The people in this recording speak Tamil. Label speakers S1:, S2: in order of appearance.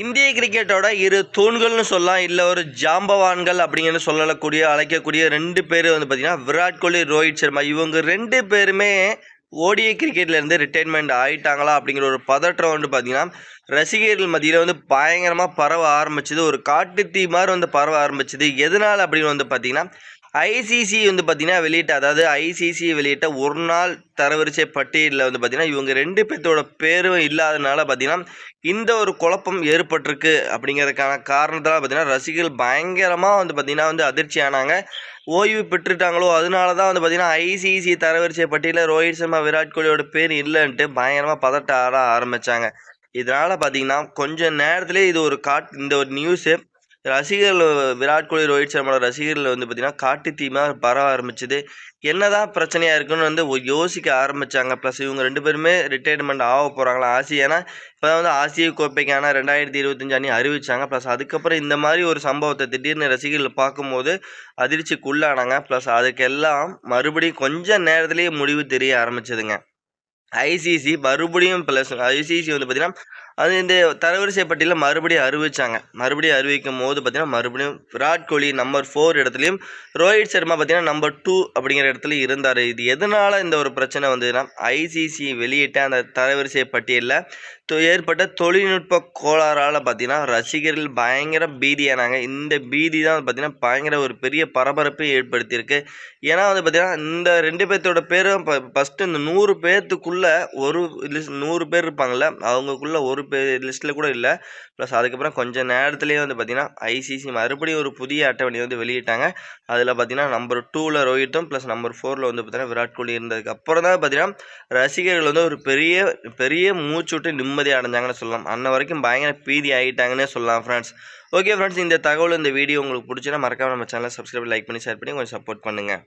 S1: இந்திய கிரிக்கெட்டோட இரு தூண்கள்னு சொல்லலாம். இல்லை ஒரு ஜாம்பவான்கள் அப்படிங்கிற சொல்லக்கூடிய அழைக்கக்கூடிய ரெண்டு பேர் வந்து பார்த்தீங்கன்னா விராட் கோலி ரோஹித் சர்மா. இவங்க ரெண்டு பேருமே ஓடிஐ கிரிக்கெட்லேருந்து ரிட்டைர்மெண்ட் ஆகிட்டாங்களா அப்படிங்கிற ஒரு பதற்றம் வந்து பார்த்திங்கன்னா ரசிகர்கள் மத்தியில் வந்து பயங்கரமாக பரவ ஆரம்பிச்சது. ஒரு காட்டு தீ மாதிரி வந்து பரவ ஆரம்பிச்சது. எதனால் அப்படின்னு வந்து பார்த்தீங்கன்னா ஐசிசி வந்து பார்த்திங்கன்னா வெளியிட்ட அதாவது ஐசிசி வெளியிட்ட ஒரு நாள் தரவரிசை பட்டியலில் வந்து பார்த்தீங்கன்னா இவங்க ரெண்டு பேர்த்தோட பேரும் இல்லாதனால பார்த்திங்கன்னா இந்த ஒரு குழப்பம் ஏற்பட்டிருக்கு அப்படிங்கிறதுக்கான காரணத்தால் பார்த்தீங்கன்னா ரசிகர்கள் பயங்கரமாக வந்து பார்த்திங்கன்னா வந்து அதிர்ச்சி ஆனாங்க. ஓய்வு பெற்றுட்டாங்களோ அதனால தான் வந்து பார்த்திங்கன்னா ஐசிசி தரவரிசை பட்டியலில் ரோஹித் சர்மா விராட் கோலியோட பேர் இல்லைன்ட்டு பயங்கரமாக பதட்ட ஆட ஆரம்பித்தாங்க இதனால் பார்த்தீங்கன்னா கொஞ்சம் நேரத்துலேயே இது ஒரு காட் இந்த ஒரு நியூஸு ரசிகர்கள் விராட் கோலி ரோஹித் சர்மாவோட ரசிகர்கள் வந்து பார்த்திங்கன்னா காட்டு தீமா பரவ ஆரம்பிச்சது. என்னதான் பிரச்சனையாக இருக்குன்னு வந்து யோசிக்க ஆரம்பித்தாங்க ப்ளஸ் இவங்க ரெண்டு பேருமே ரிட்டையர்மெண்ட் ஆக போகிறாங்களா ஆசி. ஏன்னா இப்போ வந்து ஆசிய கோப்பைக்கான ரெண்டாயிரத்தி இருபத்தஞ்சு அணி அறிவிச்சாங்க. ப்ளஸ் அதுக்கப்புறம் இந்த மாதிரி ஒரு சம்பவத்தை திடீர்னு ரசிகர்கள் பார்க்கும்போது அதிர்ச்சிக்குள்ளானாங்க. ப்ளஸ் அதுக்கெல்லாம் மறுபடியும் கொஞ்சம் நேரத்துலேயே முடிவு தெரிய ஆரம்பிச்சதுங்க. ஐசிசி மறுபடியும் ப்ளஸ் ஐசிசி வந்து பார்த்தீங்கன்னா அது இந்த தரவரிசை பட்டியலில் மறுபடியும் அறிவிச்சாங்க. மறுபடியும் அறிவிக்கும் போது பார்த்தீங்கன்னா மறுபடியும் விராட் கோலி நம்பர் ஃபோர் இடத்துலையும் ரோஹித் சர்மா பார்த்தீங்கன்னா நம்பர் டூ அப்படிங்கிற இடத்துல இருந்தார். இது எதனால் இந்த ஒரு பிரச்சனை வந்ததுன்னா ஐசிசி வெளியிட்ட அந்த தரவரிசை பட்டியலில் ஏற்பட்ட தொழில்நுட்ப கோளாறால் பார்த்தீங்கன்னா ரசிகர்கள் பயங்கர பீதியானாங்க. இந்த பீதி தான் பார்த்தீங்கன்னா பயங்கர ஒரு பெரிய பரபரப்பை ஏற்படுத்தியிருக்கு. ஏன்னா வந்து பார்த்தீங்கன்னா இந்த ரெண்டு பேர்த்தோட பேரும் ஃபஸ்ட்டு இந்த நூறு பேர்த்துக்குள்ளே ஒரு நூறு பேர் இருப்பாங்கள்ல அவங்கக்குள்ளே ஒரு ஒரு லிஸ்ட்டில் கூட இல்லை. ப்ளஸ் அதுக்கப்புறம் கொஞ்சம் நேரத்துலேயே வந்து பார்த்திங்கன்னா ஐசிசி மறுபடியும் ஒரு புதிய அட்டவணை வந்து வெளியிட்டாங்க. அதில் பார்த்தீங்கன்னா நம்பர் டூவில் ரோஹித்தும் ப்ளஸ் நம்பர் ஃபோரில் வந்து பார்த்தீங்கன்னா விராட் கோலி இருந்ததுக்கு அப்புறம் தான் பார்த்தீங்கன்னா ரசிகர்கள் வந்து ஒரு பெரிய பெரிய மூச்சு விட்டு நிம்மதி அடைஞ்சாங்கன்னு சொல்லலாம். அன்ன வரைக்கும் பயங்கர பீதி ஆகிட்டாங்கன்னே சொல்லலாம் ஃப்ரெண்ட்ஸ் ஓகே ஃப்ரெண்ட்ஸ் இந்த தகவல் இந்த வீடியோ உங்களுக்கு பிடிச்சினா மறக்காம நம்ம சேனலை சப்ஸ்கிரைப் லைக் பண்ணி ஷேர் பண்ணி கொஞ்சம் சப்போர்ட் பண்ணுங்கள்